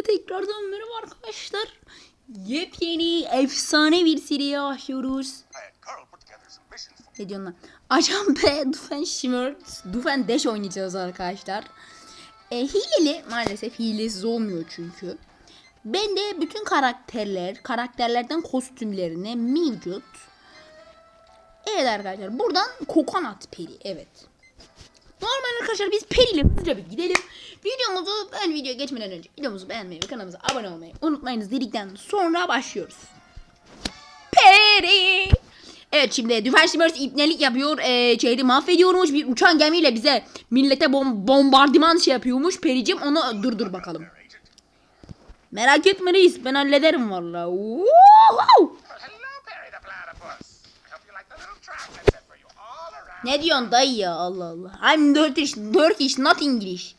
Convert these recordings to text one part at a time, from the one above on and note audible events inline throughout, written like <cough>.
Hepinize tekrardan merhaba arkadaşlar. Yepyeni efsane bir seriye başlıyoruz. Ne diyorsun lan? Ajan P, Dufen Shimmert, Dufen Dash oynayacağız arkadaşlar. E, hileli maalesef hilesiz olmuyor çünkü. Ben de bütün karakterler, karakterlerden kostümlerine mevcut. Evet arkadaşlar buradan kokonat peri evet. Normal arkadaşlar biz Peri ile hızlıca bir gidelim. Videomuzu ben videoya geçmeden önce videomuzu beğenmeyi ve kanalımıza abone olmayı unutmayınız dedikten sonra başlıyoruz. Peri. Evet şimdi Düfen Şimers ipnelik yapıyor. Ee, şehri mahvediyormuş. Bir uçan gemiyle bize millete bom bombardıman şey yapıyormuş. Pericim onu durdur bakalım. Merak etme reis ben hallederim valla. Ne diyorsun dayı ya Allah Allah. I'm Turkish, Turkish not English.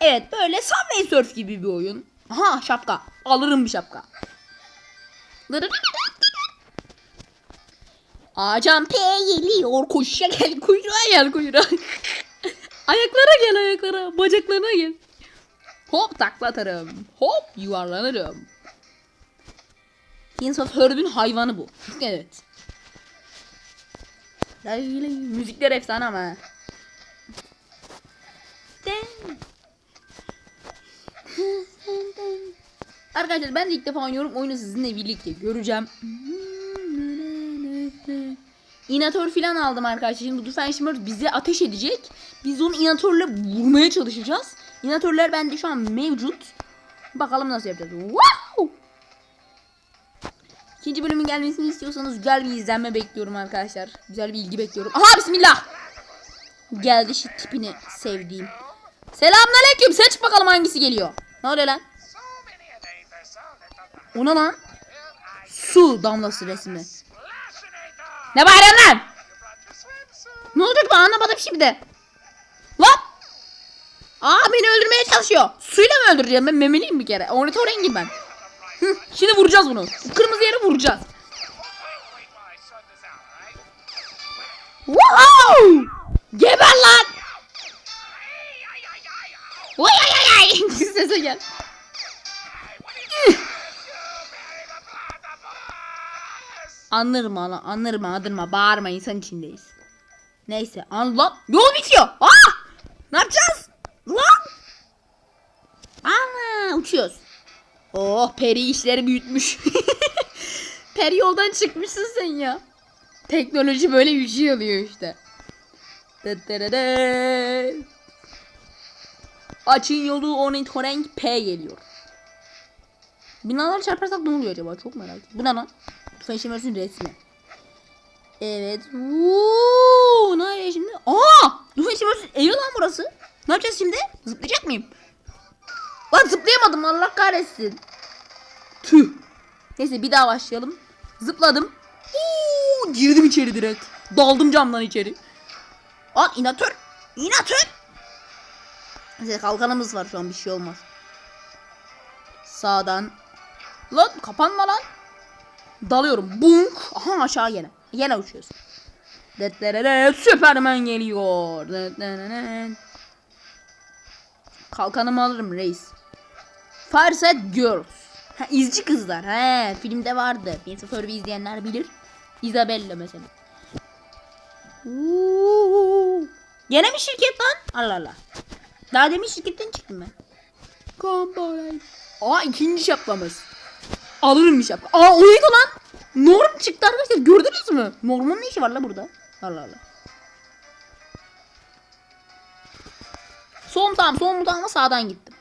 Evet böyle Subway Surf gibi bir oyun. Aha şapka. Alırım bir şapka. Acan P geliyor. Koşuşa gel kuyruğa gel kuyruğa. <laughs> ayaklara gel ayaklara. Bacaklarına gel. Hop takla atarım. Hop yuvarlanırım. Prince of Herb'ün hayvanı bu. Evet. Müzikler efsane ama. Arkadaşlar ben de ilk defa oynuyorum. Oyunu sizinle birlikte göreceğim. İnatör falan aldım arkadaşlar. Şimdi bu Doofenshmirtz bize ateş edecek. Biz onu inatörle vurmaya çalışacağız. İnatörler bende şu an mevcut. Bakalım nasıl yapacağız. Wow! İkinci bölümün gelmesini istiyorsanız güzel bir izlenme bekliyorum arkadaşlar. Güzel bir ilgi bekliyorum. Aha bismillah. Geldi şu tipini sevdiğim. Selamünaleyküm. Seç bakalım hangisi geliyor. Ne oluyor lan? So many a day there's some that does not O ne lan? Su damlası resmi. Ne bağırıyorsun lan? Ne olacak lan anlamadım şimdi. Lan! Aa beni öldürmeye çalışıyor. Suyla mı öldüreceğim ben memeliyim bir kere. Ornitörengim ben. Şimdi vuracağız bunu. Kırmızı yere vuracağız. Wow! Geber lan! Ay, ay, ay, <laughs> ay! Sese gel. Anırma lan anırma anırma bağırma insan içindeyiz. Neyse an lan yol bitiyor. Aa! Ne yapacağız? Lan! Ana uçuyoruz. Oh peri işleri büyütmüş. <laughs> peri yoldan çıkmışsın sen ya. Teknoloji böyle şey oluyor işte. Açın yolu ornitorenk P geliyor. Binaları çarparsak ne oluyor acaba? Çok merak ettim. Bu ne lan? Feşemersin resmi. Evet. Uuu, ne şimdi? Aa! Feşemersin evi lan burası. Ne yapacağız şimdi? Zıplayacak mıyım? Lan zıplayamadım Allah kahretsin. Tüh. Neyse bir daha başlayalım. Zıpladım. Uuu, girdim içeri direkt. Daldım camdan içeri. Al inatör. İnatör. Neyse kalkanımız var şu an bir şey olmaz. Sağdan. Lan kapanma lan. Dalıyorum. Bunk. Aha aşağı. Yine uçuyoruz. Detlerere Süpermen geliyor. Kalkanımı alırım reis. Fireset Girls. Ha, izci kızlar. He, filmde vardı. Bir sıfır izleyenler bilir. Isabella mesela. Uuu. Gene mi şirket lan? Allah Allah. Daha demin şirketten çıktım ben. Komponent. Aa ikinci şapkamız. Alırım bir şapka. Aa o neydi lan? Norm çıktı arkadaşlar gördünüz mü? Norm'un ne işi var la burada? Allah Allah. Son tamam son ama sağdan gittim.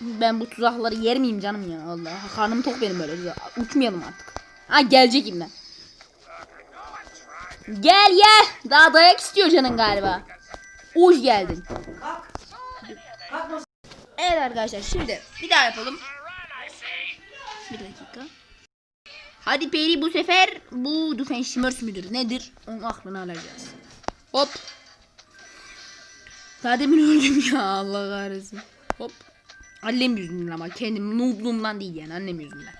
Ben bu tuzakları yer miyim canım ya Allah. Karnım tok benim böyle. Uçmayalım artık. Ha gelecek imden. Gel gel. Daha dayak istiyor canın galiba. Hoş geldin. Evet arkadaşlar şimdi bir daha yapalım. Bir dakika. Hadi Peri bu sefer bu Doofenshmirtz müdür nedir? Onun aklını alacağız. Hop. Daha demin öldüm ya Allah kahretsin. Hop. Annem yüzünden ama kendim noobluğumdan değil yani annem yüzünden.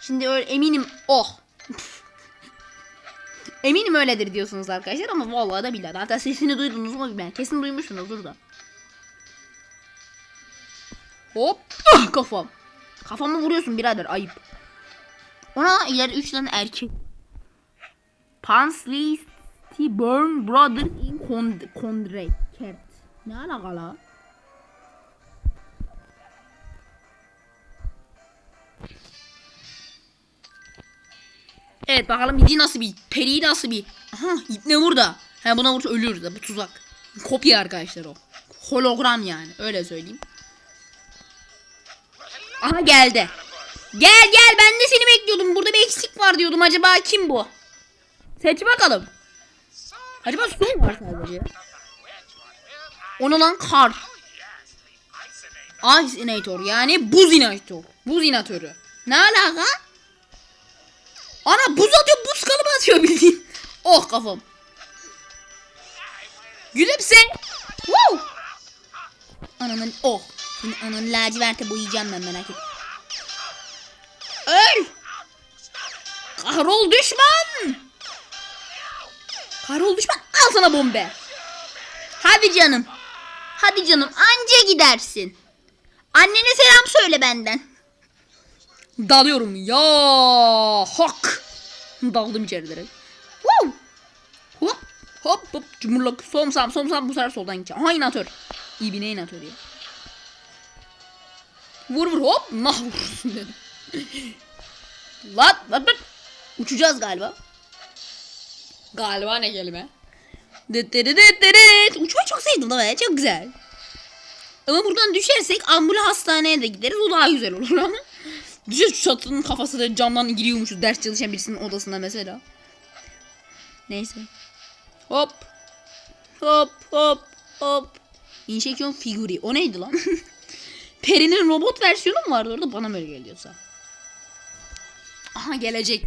Şimdi öyle eminim oh. <laughs> eminim öyledir diyorsunuz arkadaşlar ama vallahi da billahi. Hatta sesini duydunuz mu bilmem. Kesin duymuşsunuzdur da. Hop. Ah, kafam. Kafamı vuruyorsun birader ayıp. Ona ileri 3 tane erkek. Pansly Burn Brothers in Cond Condre. Kert. Ne alaka la? Evet bakalım idi nasıl bir peri nasıl bir aha ne burada. He buna vursa ölüyoruz da bu tuzak. Kopya arkadaşlar o. Hologram yani öyle söyleyeyim. Aha geldi. Gel gel ben de seni bekliyordum. Burada bir eksik var diyordum. Acaba kim bu? Seç bakalım acaba su mu var sadece onu lan kar. Ice Inator yani buz inator. Buz inatörü. Ne alaka? Ana buz atıyor buz kalıbı atıyor bildiğin. <laughs> Oh kafam. Gülümse. Wow. Ananın oh. Şimdi ananı laciverte boyayacağım ben merak et. Öl. Kahrol düşman. Kahrol düşman al sana bombe. Hadi canım. Hadi canım anca gidersin. Annene selam söyle benden. Dalıyorum ya hak. Daldım içeri direkt. Woo! Hop hop hop cumurlak somsam somsam bu sefer soldan gideceğim. Aha inatör. İyi bir ne inatör ya. Vur vur hop nah vurursun dedim. Lan lan lan. Uçacağız galiba. Galiba ne kelime? Uçmayı çok sevdim da be çok güzel. Ama buradan düşersek ambulans hastaneye de gideriz. O daha güzel olur ama. Düşeceğiz şu çatının kafası da camdan giriyormuşuz ders çalışan birisinin odasına mesela. Neyse. Hop. Hop hop hop. Injection figürü. O neydi lan? <laughs> Peri'nin robot versiyonu mu vardı orada? Bana mı öyle geliyorsa. Aha gelecek.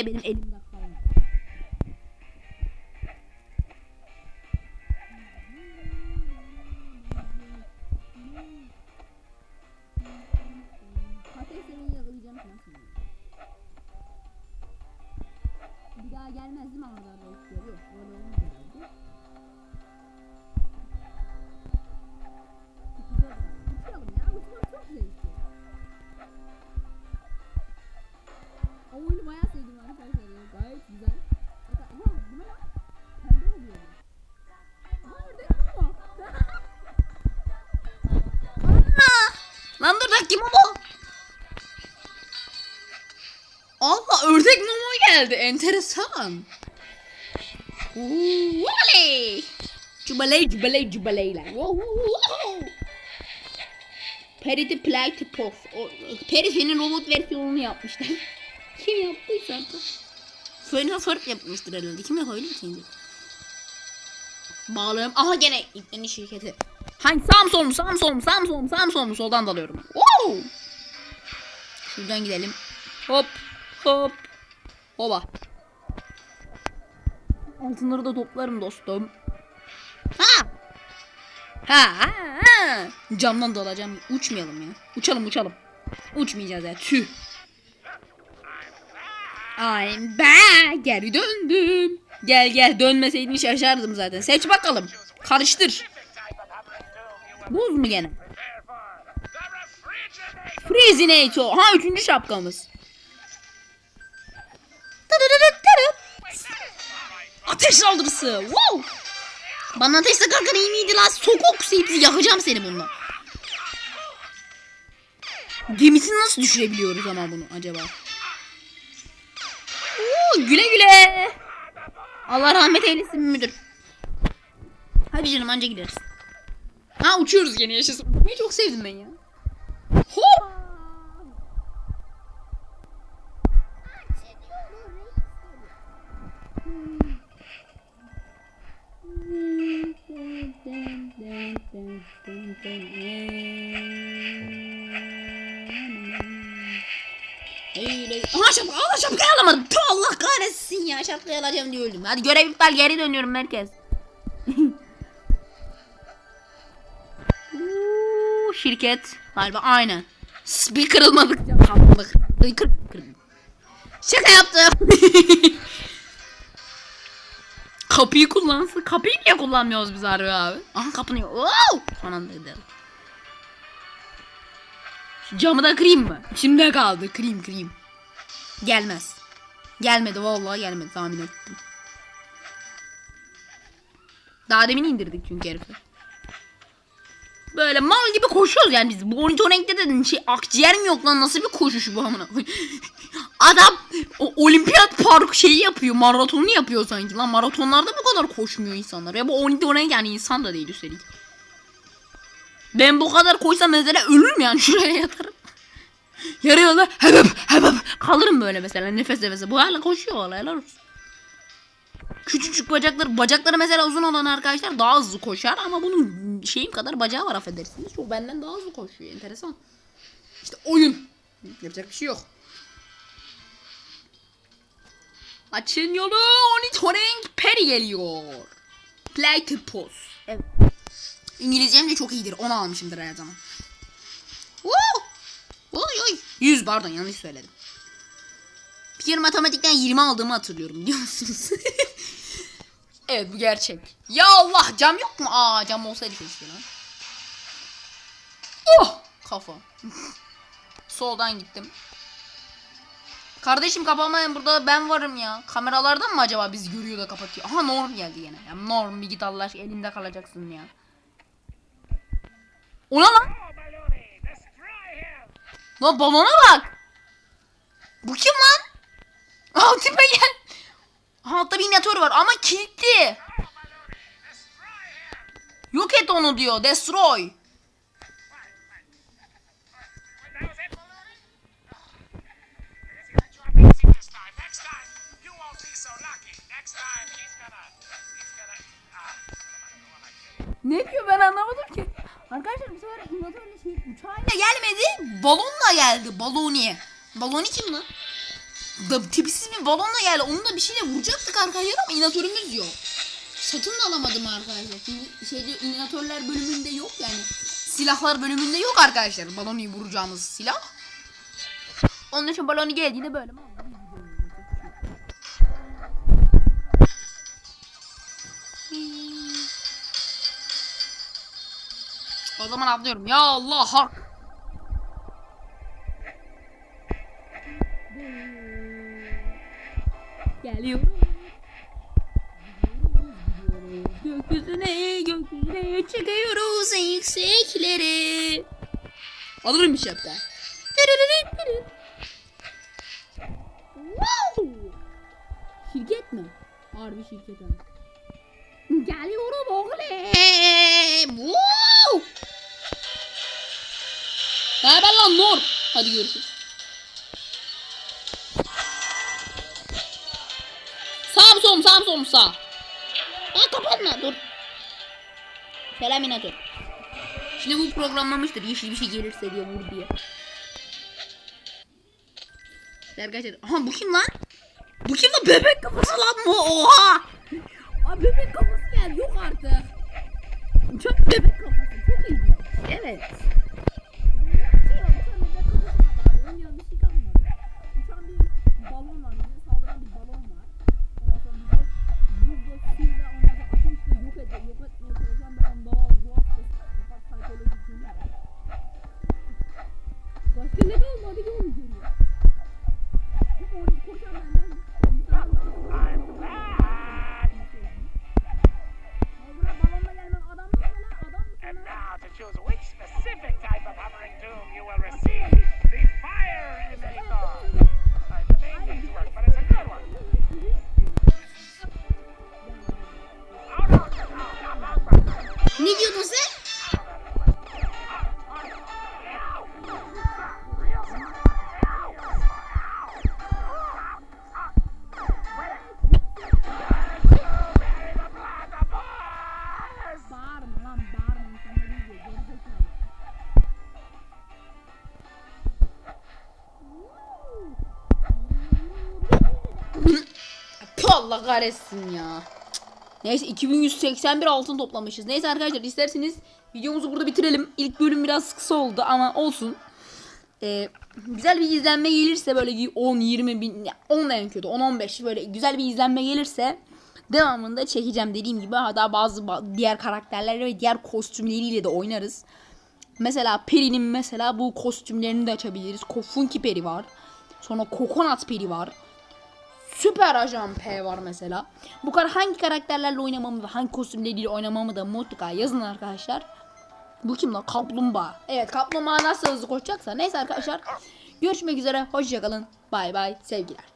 İşte benim elimde. Bir daha gelmez değil mi Allah ördek Momo geldi. Enteresan. Oley. Wow, wow, wow. Perry the Platypus. Perry senin robot versiyonunu yapmışlar. <laughs> Kim yaptıysa artık. Fırına fırt yapmıştır herhalde. Kim yapabilir ki şimdi? Bağlayalım. Aha gene yeni şirketi. Hangi Samsung mu? Samsung mu? Samsung mu? Samsung mu? Soldan dalıyorum. Wow. Şuradan gidelim. Hop. Hop. Hoba. Altınları da toplarım dostum. Ha. Ha, ha. Camdan dalacağım. Uçmayalım ya. Uçalım uçalım. Uçmayacağız ya. Tüh. I'm back. Geri döndüm. Gel gel dönmeseydin şaşardım zaten. Seç bakalım. Karıştır. Buz mu gene? Freezinator. Ha üçüncü şapkamız. Ateş saldırısı. Wow. Bana ateş sakarken iyi miydi lan? Sokok seyipsi yakacağım seni bununla. Gemisini nasıl düşürebiliyoruz ama bunu acaba? Oo, güle güle. Allah rahmet eylesin müdür. Hadi canım anca gideriz. Ha uçuyoruz gene yaşasın. Uçmayı çok sevdim ben ya. Hop. Aha şapka, Allah şapkayı alamadım. Tüh Allah kahretsin ya. Şapkayı alacağım diye öldüm. Hadi görev iptal geri dönüyorum merkez. <laughs> şirket galiba aynı. Bir kırılmadık. Şaka yaptım. <laughs> Kapıyı kullansın. Kapıyı niye kullanmıyoruz biz harbi abi? Aha kapını. Oo! Son anda gidelim. Şu camı da kırayım mı? İçimde kaldı. Kırayım kırayım. Gelmez. Gelmedi vallahi gelmedi tahmin ettim. Daha demin indirdik çünkü herifi. Böyle mal gibi koşuyoruz yani biz. Bu 12 renkte de şey akciğer mi yok lan nasıl bir koşuş bu amına? <laughs> Adam olimpiyat park şeyi yapıyor. Maratonu yapıyor sanki lan. Maratonlarda bu kadar koşmuyor insanlar. Ya bu 12 renk yani insan da değil üstelik. Ben bu kadar koşsam mesela ölürüm yani <laughs> şuraya yatarım. Yarı yolda hebep hebep kalırım böyle mesela nefes nefese. Bu hala koşuyor olaylar olsun. Küçücük bacakları, bacakları mesela uzun olan arkadaşlar daha hızlı koşar ama bunun şeyim kadar bacağı var affedersiniz. Çok benden daha hızlı koşuyor. Enteresan. İşte oyun. Yapacak bir şey yok. Açın yolu Ornitorenk Perry geliyor. Platypus. Evet. İngilizcem de çok iyidir. Onu almışımdır her zaman. Woo! Oy oy. 100 pardon yanlış söyledim. Bir kere matematikten 20 aldığımı hatırlıyorum biliyor musunuz? <laughs> evet bu gerçek. Ya Allah cam yok mu? Aa cam olsaydı keşke lan. Oh! Kafa. <laughs> Soldan gittim. Kardeşim kapamayın burada ben varım ya. Kameralardan mı acaba biz görüyor da kapatıyor? Aha Norm geldi yine. Ya Norm bir git Allah elinde kalacaksın ya. Ona lan. Lan balona bak. Bu kim lan? Aa tipe gel. Altta bir inyatör var ama kilitli. Yok et onu diyor. Destroy. Ne diyor ben anlamadım ki. Arkadaşlar bu sefer inyatörle şey uçağıyla gelmedi. Balonla geldi. Baloni. Baloni kim lan? Da, tipsiz bir balonla geldi. Onu da bir şeyle vuracaktık arkadaşlar ama inyatörümüz yok. Satın da alamadım arkadaşlar. Çünkü şeyde inyatörler bölümünde yok yani. Silahlar bölümünde yok arkadaşlar. Balonu vuracağımız silah. Onun için balonu geldiğinde böyle. Zaman atlıyorum. Ya Allah hak. Geliyorum. Gökyüzüne gökyüzüne çıkıyoruz yükseklere. Alırım bir şapka. Wow! Şirket mi? Harbi şirket ha. Geliyorum oğlum. Wow! Ne haber lan Nor? Hadi görüşürüz. Sağ mı sol sağ mı sol mu sağ? Aa kapatma dur. Selam inatör. Şimdi bu programlamıştır yeşil bir şey gelirse diye vur diye. Arkadaşlar aha bu kim lan? Bu kim lan bebek kafası lan bu oha. Aa bebek kafası geldi yok artık. Çok bebek kafası çok iyi. Evet. Başka ne kahretsin ya. Neyse 2181 altın toplamışız. Neyse arkadaşlar isterseniz videomuzu burada bitirelim. İlk bölüm biraz kısa oldu ama olsun. Ee, güzel bir izlenme gelirse böyle 10-20 bin, ya 10 en kötü 10-15 böyle güzel bir izlenme gelirse devamında çekeceğim dediğim gibi hatta bazı ba- diğer karakterlerle ve diğer kostümleriyle de oynarız. Mesela Peri'nin mesela bu kostümlerini de açabiliriz. Funky Peri var. Sonra Coconut Peri var. Süper Ajan P var mesela. Bu kadar hangi karakterlerle oynamamı ve hangi kostümleriyle oynamamı da mutlaka yazın arkadaşlar. Bu kim lan? Kaplumbağa. Evet kaplumbağa nasıl hızlı koşacaksa. Neyse arkadaşlar. Görüşmek üzere. Hoşçakalın. Bay bay. Sevgiler.